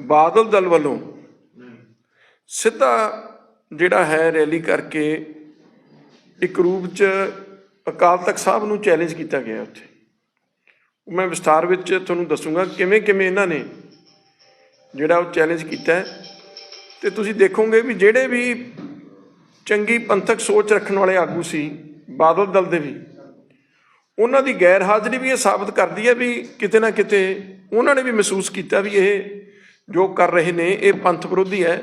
ਬਾਦਲ ਦਲ ਵੱਲੋਂ ਸਿੱਧਾ ਜਿਹੜਾ ਹੈ ਰੈਲੀ ਕਰਕੇ ਇੱਕ ਰੂਪ ਚ ਅਕਾਲ ਤਖਤ ਸਾਹਿਬ ਨੂੰ ਚੈਲੰਜ ਕੀਤਾ ਗਿਆ ਉੱਥੇ। ਮੈਂ ਵਿਸਥਾਰ ਵਿੱਚ ਤੁਹਾਨੂੰ ਦੱਸੂਗਾ ਕਿਵੇਂ ਕਿਵੇਂ ਇਹਨਾਂ ਨੇ ਜਿਹੜਾ ਉਹ ਚੈਲੰਜ ਕੀਤਾ ਹੈ। ਤੇ ਤੁਸੀਂ ਦੇਖੋਗੇ ਵੀ ਜਿਹੜੇ ਵੀ ਚੰਗੀ ਪੰਥਕ ਸੋਚ ਰੱਖਣ ਵਾਲੇ ਆਗੂ ਸੀ, ਬਾਦਲ ਦਲ ਦੇ ਵੀ, ਉਹਨਾਂ ਦੀ ਗੈਰ ਹਾਜ਼ਰੀ ਵੀ ਇਹ ਸਾਬਤ ਕਰਦੀ ਹੈ ਵੀ ਕਿਤੇ ਨਾ ਕਿਤੇ ਉਹਨਾਂ ਨੇ ਵੀ ਮਹਿਸੂਸ ਕੀਤਾ ਵੀ ਇਹ ਜੋ ਕਰ ਰਹੇ ਨੇ, ਇਹ ਪੰਥ ਵਿਰੋਧੀ ਹੈ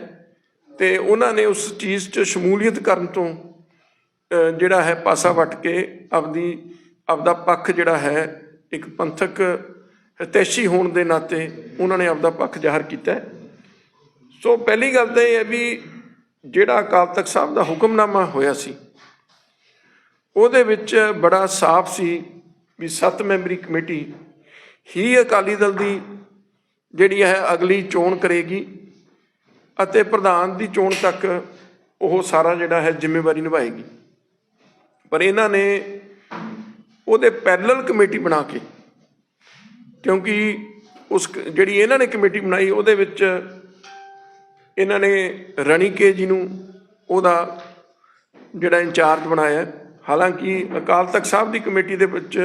ਤੇ ਉਹਨਾਂ ਨੇ ਉਸ ਚੀਜ਼ 'ਚ ਸ਼ਮੂਲੀਅਤ ਕਰਨ ਤੋਂ ਜਿਹੜਾ ਹੈ ਪਾਸਾ ਵੱਟ ਕੇ ਆਪਦੀ, ਆਪਦਾ ਪੱਖ ਜਿਹੜਾ ਹੈ, ਇੱਕ ਪੰਥਕ ਹਿਤੈਸ਼ੀ ਹੋਣ ਦੇ ਨਾਤੇ ਉਹਨਾਂ ਨੇ ਆਪਦਾ ਪੱਖ ਜ਼ਾਹਰ ਕੀਤਾ ਸੋ ਪਹਿਲੀ ਗੱਲ ਤਾਂ ਇਹ ਹੈ ਵੀ ਜਿਹੜਾ ਅਕਾਲ ਤਖਤ ਸਾਹਿਬ ਦਾ ਹੁਕਮਨਾਮਾ ਹੋਇਆ ਸੀ, ਉਹਦੇ ਵਿੱਚ ਬੜਾ ਸਾਫ਼ ਸੀ ਵੀ ਸੱਤ ਮੈਂਬਰੀ ਕਮੇਟੀ ਹੀ ਅਕਾਲੀ ਦਲ ਦੀ ਜਿਹੜੀ ਹੈ ਅਗਲੀ ਚੋਣ ਕਰੇਗੀ ਅਤੇ ਪ੍ਰਧਾਨ ਦੀ ਚੋਣ ਤੱਕ ਉਹ ਸਾਰਾ ਜਿਹੜਾ ਹੈ ਜ਼ਿੰਮੇਵਾਰੀ ਨਿਭਾਏਗੀ। ਪਰ ਇਹਨਾਂ ਨੇ ਉਹਦੇ ਪੈਰਲਲ ਕਮੇਟੀ ਬਣਾ ਕੇ, ਕਿਉਂਕਿ ਉਸ ਜਿਹੜੀ ਇਹਨਾਂ ਨੇ ਕਮੇਟੀ ਬਣਾਈ ਉਹਦੇ ਵਿੱਚ ਇਹਨਾਂ ਨੇ ਰਣੀ ਕੇ ਜੀ ਨੂੰ ਉਹਦਾ ਜਿਹੜਾ ਇੰਚਾਰਜ ਬਣਾਇਆ। ਹਾਲਾਂਕਿ ਅਕਾਲ ਤਖਤ ਸਾਹਿਬ ਦੀ ਕਮੇਟੀ ਦੇ ਵਿੱਚ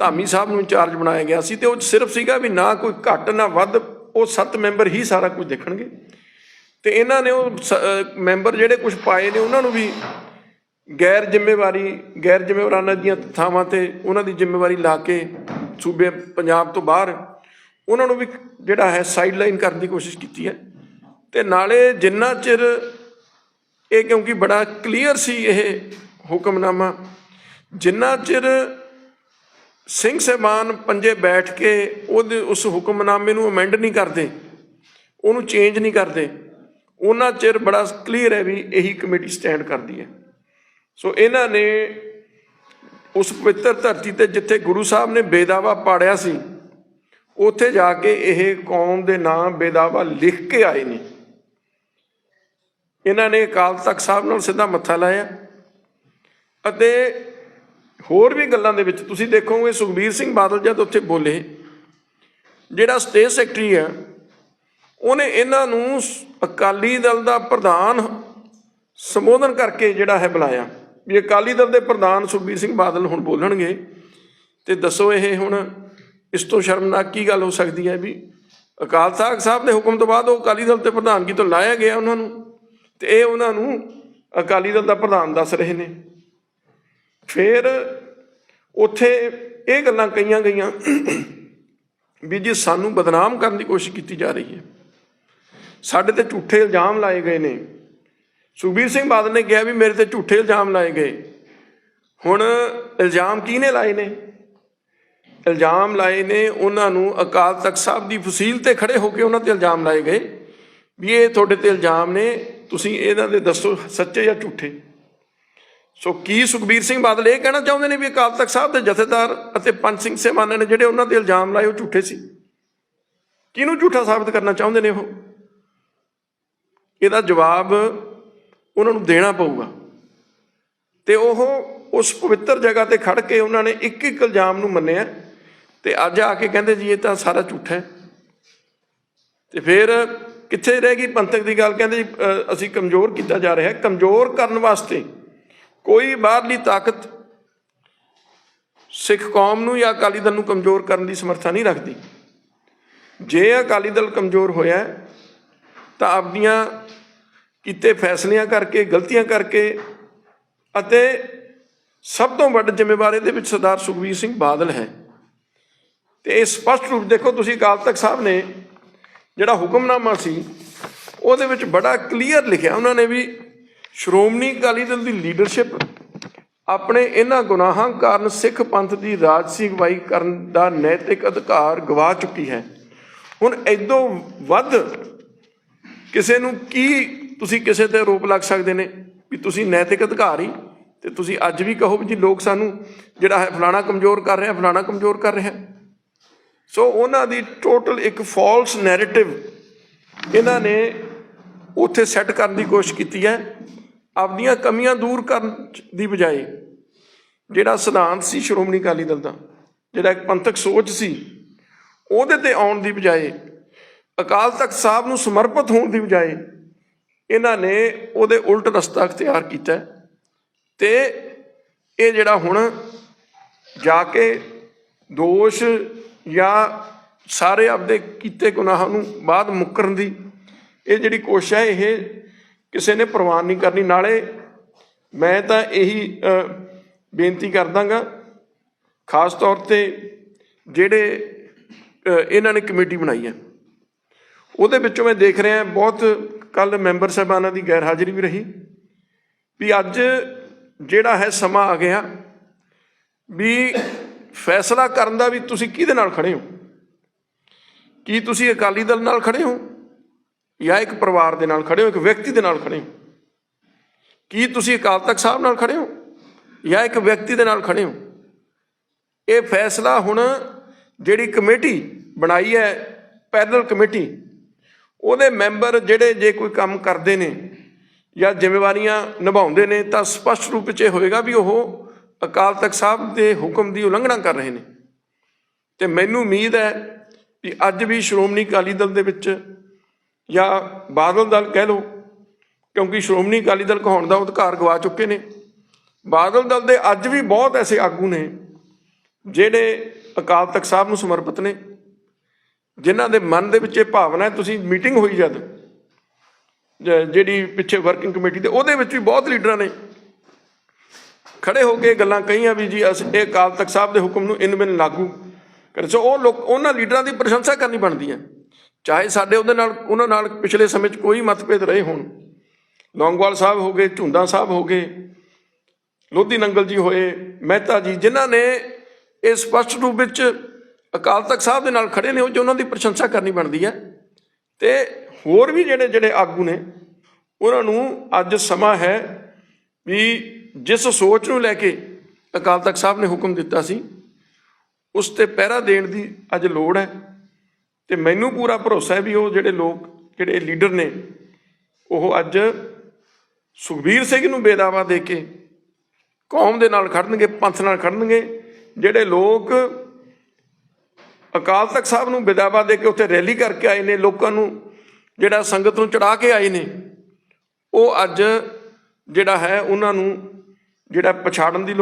ਧਾਮੀ ਸਾਹਿਬ ਨੂੰ ਇੰਚਾਰਜ ਬਣਾਇਆ ਗਿਆ ਸੀ ਤੇ ਉਹ ਸਿਰਫ ਸੀਗਾ ਵੀ ਨਾ ਕੋਈ ਘੱਟ, ਨਾ ਵੱਧ, ਉਹ ਸੱਤ ਮੈਂਬਰ ਹੀ ਸਾਰਾ ਕੁਝ ਦੇਖਣਗੇ। ਤੇ ਇਹਨਾਂ ਨੇ ਉਹ ਸ- ਮੈਂਬਰ ਜਿਹੜੇ ਕੁਝ ਪਾਏ ਨੇ, ਉਹਨਾਂ ਨੂੰ ਵੀ ਗੈਰ ਜ਼ਿੰਮੇਵਾਰੀ, ਗੈਰ ਜ਼ਿੰਮੇਵਾਰਾਨਾ ਦੀਆਂ ਥਾਵਾਂ ਤੇ ਉਹਨਾਂ ਦੀ ਜ਼ਿੰਮੇਵਾਰੀ ਲਾ ਕੇ ਸੂਬੇ ਪੰਜਾਬ ਤੋਂ ਬਾਹਰ ਉਹਨਾਂ ਨੂੰ ਵੀ ਜਿਹੜਾ ਹੈ ਸਾਈਡਲਾਈਨ ਕਰਨ ਦੀ ਕੋਸ਼ਿਸ਼ ਕੀਤੀ ਹੈ। ਤੇ ਨਾਲੇ ਜਿੰਨਾ ਚਿਰ ਇਹ ਕਿਉਂਕਿ ਬੜਾ ਕਲੀਅਰ ਸੀ ਇਹ ਹੁਕਮਨਾਮਾ, ਜਿੰਨਾ ਚਿਰ ਸਿੰਘ ਸਾਹਿਬਾਨ ਪੰਜੇ ਬੈਠ ਕੇ ਉਹਦੇ ਉਸ ਹੁਕਮਨਾਮੇ ਨੂੰ ਅਮੈਂਡ ਨਹੀਂ ਕਰਦੇ, ਉਹਨੂੰ ਚੇਂਜ ਨਹੀਂ ਕਰਦੇ, ਉਹਨਾਂ ਚਿਰ ਬੜਾ ਕਲੀਅਰ ਹੈ ਵੀ ਇਹੀ ਕਮੇਟੀ ਸਟੈਂਡ ਕਰਦੀ ਹੈ। ਸੋ ਇਹਨਾਂ ਨੇ ਉਸ ਪਵਿੱਤਰ ਧਰਤੀ ਤੇ ਜਿੱਥੇ ਗੁਰੂ ਸਾਹਿਬ ਨੇ ਬੇਦਾਵਾ ਪਾੜਿਆ ਸੀ, ਉੱਥੇ ਜਾ ਕੇ ਇਹ ਕੌਮ ਦੇ ਨਾਮ ਬੇਦਾਵਾ ਲਿਖ ਕੇ ਆਏ ਨੇ। ਇਹਨਾਂ ਨੇ ਅਕਾਲ ਤਖਤ ਸਾਹਿਬ ਨਾਲ ਸਿੱਧਾ ਮੱਥਾ ਲਾਇਆ ਅਤੇ ਹੋਰ ਵੀ ਗੱਲਾਂ ਦੇ ਵਿੱਚ ਤੁਸੀਂ ਦੇਖੋਗੇ ਸੁਖਬੀਰ ਸਿੰਘ ਬਾਦਲ ਜਦ ਉੱਥੇ ਬੋਲੇ, ਜਿਹੜਾ ਸਟੇਟ ਸੈਕਟਰੀ ਹੈ ਉਹਨੇ ਇਹਨਾਂ ਨੂੰ ਅਕਾਲੀ ਦਲ ਦਾ ਪ੍ਰਧਾਨ ਸੰਬੋਧਨ ਕਰਕੇ ਜਿਹੜਾ ਹੈ ਬੁਲਾਇਆ। ਵੀ ਅਕਾਲੀ ਦਲ ਦੇ ਪ੍ਰਧਾਨ ਸੁਖਬੀਰ ਸਿੰਘ ਬਾਦਲ ਹੁਣ ਬੋਲਣਗੇ, ਤੇ ਦੱਸੋ ਇਹ ਹੁਣ ਇਸ ਤੋਂ ਸ਼ਰਮਨਾਕ ਕੀ ਗੱਲ ਹੋ ਸਕਦੀ ਹੈ ਵੀ ਅਕਾਲ ਤਖਤ ਸਾਹਿਬ ਦੇ ਹੁਕਮ ਤੋਂ ਬਾਅਦ ਉਹ ਅਕਾਲੀ ਦਲ ਤੇ ਪ੍ਰਧਾਨਗੀ ਤੋਂ ਲਾਇਆ ਗਿਆ ਉਹਨਾਂ ਨੂੰ, ਤੇ ਇਹ ਉਹਨਾਂ ਨੂੰ ਅਕਾਲੀ ਦਲ ਦਾ ਪ੍ਰਧਾਨ ਦੱਸ ਰਹੇ ਨੇ। ਫਿਰ ਉੱਥੇ ਇਹ ਗੱਲਾਂ ਕਹੀਆਂ ਗਈਆਂ ਵੀ ਜੀ ਸਾਨੂੰ ਬਦਨਾਮ ਕਰਨ ਦੀ ਕੋਸ਼ਿਸ਼ ਕੀਤੀ ਜਾ ਰਹੀ ਹੈ। ਸਾਡੇ ਤੇ ਝੂਠੇ ਇਲਜ਼ਾਮ ਲਾਏ ਗਏ ਨੇ। ਸੁਖਬੀਰ ਸਿੰਘ ਬਾਦਲ ਨੇ ਕਿਹਾ ਵੀ ਮੇਰੇ ਤੇ ਝੂਠੇ ਇਲਜ਼ਾਮ ਲਾਏ ਗਏ। ਹੁਣ ਇਲਜ਼ਾਮ ਕਿਹਨੇ ਲਾਏ ਨੇ? ਇਲਜ਼ਾਮ ਲਾਏ ਨੇ ਉਹਨਾਂ ਨੂੰ ਅਕਾਲ ਤਖਤ ਸਾਹਿਬ ਦੀ ਫਸੀਲ ਤੇ ਖੜੇ ਹੋ ਕੇ ਉਹਨਾਂ ਤੇ ਇਲਜ਼ਾਮ ਲਾਏ ਗਏ ਵੀ ਇਹ ਤੁਹਾਡੇ ਤੇ ਇਲਜ਼ਾਮ ਨੇ, ਤੁਸੀਂ ਇਹਨਾਂ ਦੇ ਦੱਸੋ ਸੱਚੇ ਜਾਂ ਝੂਠੇ? ਸੋ ਕੀ ਸੁਖਬੀਰ ਸਿੰਘ ਬਾਦਲ ਇਹ ਕਹਿਣਾ ਚਾਹੁੰਦੇ ਨੇ ਵੀ ਅਕਾਲ ਤਖਤ ਸਾਹਿਬ ਦੇ ਜਥੇਦਾਰ ਅਤੇ ਪੰਜ ਸਿੰਘ ਸੇਵਾਨਾਂ ਨੇ ਜਿਹੜੇ ਉਹਨਾਂ ਤੇ ਇਲਜ਼ਾਮ ਲਾਏ ਉਹ ਝੂਠੇ ਸੀ? ਕਿਹਨੂੰ ਝੂਠਾ ਸਾਬਤ ਕਰਨਾ ਚਾਹੁੰਦੇ ਨੇ ਉਹ? ਇਹਦਾ ਜਵਾਬ ਉਹਨਾਂ ਨੂੰ ਦੇਣਾ ਪਊਗਾ। ਤੇ ਉਹ ਉਸ ਪਵਿੱਤਰ ਜਗ੍ਹਾ ਤੇ ਖੜ ਕੇ ਉਹਨਾਂ ਨੇ ਇੱਕ ਇੱਕ ਇਲਜ਼ਾਮ ਨੂੰ ਮੰਨਿਆ ਤੇ ਅੱਜ ਆ ਕੇ ਕਹਿੰਦੇ ਜੀ ਇਹ ਤਾਂ ਸਾਰਾ ਝੂਠਾ ਹੈ। ਤੇ ਫਿਰ ਕਿੱਥੇ ਰਹਿ ਗਈ ਪੰਥਕ ਦੀ ਗੱਲ? ਕਹਿੰਦੇ ਜੀ ਅਸੀਂ ਕਮਜ਼ੋਰ ਕੀਤਾ ਜਾ ਰਿਹਾ ਹੈ। ਕਮਜ਼ੋਰ ਕਰਨ ਵਾਸਤੇ ਕੋਈ ਬਾਹਰਲੀ ਤਾਕਤ ਸਿੱਖ ਕੌਮ ਨੂੰ ਜਾਂ ਅਕਾਲੀ ਦਲ ਨੂੰ ਕਮਜ਼ੋਰ ਕਰਨ ਦੀ ਸਮਰੱਥਾ ਨਹੀਂ ਰੱਖਦੀ। ਜੇ ਅਕਾਲੀ ਦਲ ਕਮਜ਼ੋਰ ਹੋਇਆ ਤਾਂ ਆਪਣੀਆਂ ਕੀਤੇ ਫੈਸਲਿਆਂ ਕਰਕੇ, ਗਲਤੀਆਂ ਕਰਕੇ ਅਤੇ ਸਭ ਤੋਂ ਵੱਡ ਜ਼ਿੰਮੇਵਾਰ ਇਹਦੇ ਵਿੱਚ ਸਰਦਾਰ ਸੁਖਬੀਰ ਸਿੰਘ ਬਾਦਲ ਹੈ। ਤੇ ਇਹ ਸਪਸ਼ਟ ਰੂਪ ਦੇਖੋ, ਤੁਸੀਂ ਅਕਾਲ ਤਖਤ ਸਾਹਿਬ ਨੇ ਜਿਹੜਾ ਹੁਕਮਨਾਮਾ ਸੀ, ਉਹਦੇ ਵਿੱਚ ਬੜਾ ਕਲੀਅਰ ਲਿਖਿਆ। ਉਹਨਾਂ ਨੇ ਵੀ ਸ਼੍ਰੋਮਣੀ ਅਕਾਲੀ ਦਲ ਦੀ ਲੀਡਰਸ਼ਿਪ ਆਪਣੇ ਇਹਨਾਂ ਗੁਨਾਹਾਂ ਕਾਰਨ ਸਿੱਖ ਪੰਥ ਦੀ ਰਾਜਸੀ ਅਗਵਾਈ ਕਰਨ ਦਾ ਨੈਤਿਕ ਅਧਿਕਾਰ ਗਵਾ ਚੁੱਕੀ ਹੈ। ਹੁਣ ਐਦੋਂ ਵੱਧ ਕਿਸੇ ਨੂੰ ਕੀ ਤੁਸੀਂ ਕਿਸੇ ਤੇ ਆਰੋਪ ਲੱਗ ਸਕਦੇ ਨੇ ਵੀ ਤੁਸੀਂ ਨੈਤਿਕ ਅਧਿਕਾਰ ਹੀ ਤੇ ਤੁਸੀਂ ਅੱਜ ਵੀ ਕਹੋ ਵੀ ਜੀ ਲੋਕ ਸਾਨੂੰ ਜਿਹੜਾ ਹੈ ਫਲਾਣਾ ਕਮਜ਼ੋਰ ਕਰ ਰਿਹਾ, ਫਲਾਣਾ ਕਮਜ਼ੋਰ ਕਰ ਰਿਹਾ। ਸੋ ਉਹਨਾਂ ਦੀ ਟੋਟਲ ਇੱਕ ਫਾਲਸ ਨੈਰੇਟਿਵ ਇਹਨਾਂ ਨੇ ਉੱਥੇ ਸੈੱਟ ਕਰਨ ਦੀ ਕੋਸ਼ਿਸ਼ ਕੀਤੀ ਹੈ। ਆਪਦੀਆਂ ਕਮੀਆਂ ਦੂਰ ਕਰਨ ਚ- ਦੀ ਬਜਾਏ ਜਿਹੜਾ ਸਿਧਾਂਤ ਸੀ ਸ਼੍ਰੋਮਣੀ ਅਕਾਲੀ ਦਲ ਦਾ, ਜਿਹੜਾ ਇੱਕ ਪੰਥਕ ਸੋਚ ਸੀ, ਉਹਦੇ ਤੇ ਆਉਣ ਦੀ ਬਜਾਏ, ਅਕਾਲ ਤਖਤ ਸਾਹਿਬ ਨੂੰ ਸਮਰਪਿਤ ਹੋਣ ਦੀ ਬਜਾਏ ਇਹਨਾਂ ਨੇ ਉਹਦੇ ਉਲਟ ਰਸਤਾ ਅਖਤਿਆਰ ਕੀਤਾ ਹੈ ਤੇ ਇਹ ਜਿਹੜਾ ਹੁਣ ਜਾ ਕੇ ਦੋਸ਼ ਜਾਂ ਸਾਰੇ ਆਪਦੇ ਕੀਤੇ ਗੁਨਾਹਾਂ ਨੂੰ ਬਾਅਦ ਮੁੱਕਰਨ ਦੀ ਇਹ ਜਿਹੜੀ ਕੋਸ਼ਿਸ਼ ਹੈ, ਇਹ ਕਿਸੇ ਨੇ ਪ੍ਰਵਾਨ ਨਹੀਂ ਕਰਨੀ, ਨਾਲੇ ਮੈਂ ਤਾਂ ਇਹੀ ਬੇਨਤੀ ਕਰਦਾਗਾ, ਖਾਸ ਤੌਰ ਤੇ ਜਿਹੜੇ ਇਹਨਾਂ ਨੇ ਕਮੇਟੀ ਬਣਾਈ ਹੈ। ਉਹਦੇ ਵਿੱਚੋਂ ਮੈਂ ਦੇਖ ਰਿਹਾ, ਬਹੁਤ ਕੱਲ ਮੈਂਬਰ ਸਾਹਿਬਾਨਾਂ ਦੀ ਗੈਰ ਹਾਜ਼ਰੀ ਵੀ ਰਹੀ, ਵੀ ਅੱਜ ਜਿਹੜਾ ਹੈ ਸਮਾਂ ਆ ਗਿਆ ਵੀ ਫੈਸਲਾ ਕਰਨ ਦਾ ਵੀ ਤੁਸੀਂ ਕਿਹਦੇ ਨਾਲ ਖੜੇ ਹੋ? ਕੀ ਤੁਸੀਂ ਅਕਾਲੀ ਦਲ ਨਾਲ ਖੜੇ ਹੋ? ਜਾਂ ਇੱਕ ਪਰਿਵਾਰ ਦੇ ਨਾਲ ਖੜੇ ਹੋ, ਇੱਕ ਵਿਅਕਤੀ ਦੇ ਨਾਲ ਖੜੇ ਹੋ। ਕੀ ਤੁਸੀਂ ਅਕਾਲ ਤਖਤ ਸਾਹਿਬ ਨਾਲ ਖੜੇ ਹੋ ਜਾਂ ਇੱਕ ਵਿਅਕਤੀ ਦੇ ਨਾਲ ਖੜੇ ਹੋ? ਇਹ ਫੈਸਲਾ ਹੁਣ ਜਿਹੜੀ ਕਮੇਟੀ ਬਣਾਈ ਹੈ ਪੈਨਲ ਕਮੇਟੀ, ਉਹਦੇ ਮੈਂਬਰ ਜਿਹੜੇ ਜੇ ਕੋਈ ਕੰਮ ਕਰਦੇ ਨੇ ਜਾਂ ਜ਼ਿੰਮੇਵਾਰੀਆਂ ਨਿਭਾਉਂਦੇ ਨੇ, ਤਾਂ ਸਪਸ਼ਟ ਰੂਪ 'ਚ ਇਹ ਹੋਏਗਾ ਵੀ ਉਹ ਅਕਾਲ ਤਖਤ ਸਾਹਿਬ ਦੇ ਹੁਕਮ ਦੀ ਉਲੰਘਣਾ ਕਰ ਰਹੇ ਨੇ। ਤੇ ਮੈਨੂੰ ਉਮੀਦ ਹੈ ਕਿ ਅੱਜ ਵੀ ਸ਼੍ਰੋਮਣੀ ਅਕਾਲੀ ਦਲ ਦੇ ਵਿੱਚ ਜਾਂ ਬਾਦਲ ਦਲ ਕਹਿ ਲਓ, ਕਿਉਂਕਿ ਸ਼੍ਰੋਮਣੀ ਅਕਾਲੀ ਦਲ ਕਹਾਉਣ ਦਾ ਅਧਿਕਾਰ ਗਵਾ ਚੁੱਕੇ ਨੇ। ਬਾਦਲ ਦਲ ਦੇ ਅੱਜ ਵੀ ਬਹੁਤ ਐਸੇ ਆਗੂ ਨੇ, ਜਿਹੜੇ ਅਕਾਲ ਤਖਤ ਸਾਹਿਬ ਨੂੰ ਸਮਰਪਿਤ ਨੇ, ਜਿਨ੍ਹਾਂ ਦੇ ਮਨ ਦੇ ਵਿੱਚ ਇਹ ਭਾਵਨਾ ਹੈ, ਤੁਸੀਂ ਮੀਟਿੰਗ ਹੋਈ ਜਦ ਜਿਹੜੀ ਪਿੱਛੇ ਵਰਕਿੰਗ ਕਮੇਟੀ ਦੇ, ਉਹਦੇ ਵਿੱਚ ਵੀ ਬਹੁਤ ਲੀਡਰਾਂ ਨੇ। ਖੜੇ ਹੋ ਕੇ ਗੱਲਾਂ ਕਹੀਆਂ ਵੀ ਜੀ, ਅਸੀਂ ਇਹ ਅਕਾਲ ਤਖਤ ਸਾਹਿਬ ਦੇ ਹੁਕਮ ਨੂੰ ਇਨ ਬਿਨ ਲਾਗੂ ਕਰ। ਸੋ ਉਹ ਲੋਕ, ਉਹਨਾਂ ਲੀਡਰਾਂ ਦੀ ਪ੍ਰਸ਼ੰਸਾ ਕਰਨੀ ਬਣਦੀ ਹੈ। ਚਾਹੇ ਸਾਡੇ ਉਹਦੇ ਨਾਲ, ਉਹਨਾਂ ਨਾਲ ਪਿਛਲੇ ਸਮੇਂ 'ਚ ਕੋਈ ਮਤਭੇਦ ਰਹੇ ਹੋਣ। ਲੌਂਗਵਾਲ ਸਾਹਿਬ ਹੋ ਗਏ ਝੁੰਦਾ ਸਾਹਿਬ ਹੋ ਗਏ, ਲੋਧੀ ਨੰਗਲ ਜੀ ਹੋਏ, ਮਹਿਤਾ ਜੀ, ਜਿਨ੍ਹਾਂ ਨੇ ਇਹ ਸਪਸ਼ਟ ਰੂਪ ਵਿੱਚ ਅਕਾਲ ਤਖਤ ਸਾਹਿਬ ਦੇ ਨਾਲ ਖੜੇ ਨੇ, ਉਹ ਜੋ ਉਹਨਾਂ ਦੀ ਪ੍ਰਸ਼ੰਸਾ ਕਰਨੀ ਬਣਦੀ ਹੈ। ਤੇ ਹੋਰ ਵੀ ਜਿਹੜੇ ਜਿਹੜੇ ਆਗੂ ਨੇ, ਉਹਨਾਂ ਨੂੰ ਅੱਜ ਸਮਾਂ ਹੈ ਵੀ ਜਿਸ ਸੋਚ ਨੂੰ ਲੈ ਕੇ ਅਕਾਲ ਤਖਤ ਸਾਹਿਬ ਨੇ ਹੁਕਮ ਦਿੱਤਾ ਸੀ, ਉਸ ਤੇ ਪਹਿਰਾ ਦੇਣ ਦੀ ਅੱਜ ਲੋੜ ਹੈ। ਤੇ ਮੈਨੂੰ ਪੂਰਾ ਭਰੋਸਾ ਹੈ ਵੀ ਉਹ ਜਿਹੜੇ ਲੋਕ, ਜਿਹੜੇ ਲੀਡਰ ਨੇ, ਉਹ ਅੱਜ ਸੁਖਬੀਰ ਸਿੰਘ ਨੂੰ ਬੇਦਾਵਾ ਦੇ ਕੇ ਕੌਮ ਦੇ ਨਾਲ ਖੜਨਗੇ, ਪੰਥ ਨਾਲ ਖੜਨਗੇ, ਜਿਹੜੇ ਲੋਕ ਅਕਾਲ ਤਖਤ ਸਾਹਿਬ ਨੂੰ ਬੇਦਾਵਾ ਦੇ ਕੇ ਉੱਥੇ ਰੈਲੀ ਕਰਕੇ ਆਏ ਨੇ, ਲੋਕਾਂ ਨੂੰ ਜਿਹੜਾ ਸੰਗਤ ਨੂੰ ਚੜਾ ਕੇ ਆਏ ਨੇ, ਉਹ ਅੱਜ ਜਿਹੜਾ ਹੈ, ਉਹਨਾਂ ਨੂੰ ਜਿਹੜਾ ਪਛਾੜਨ ਦੀ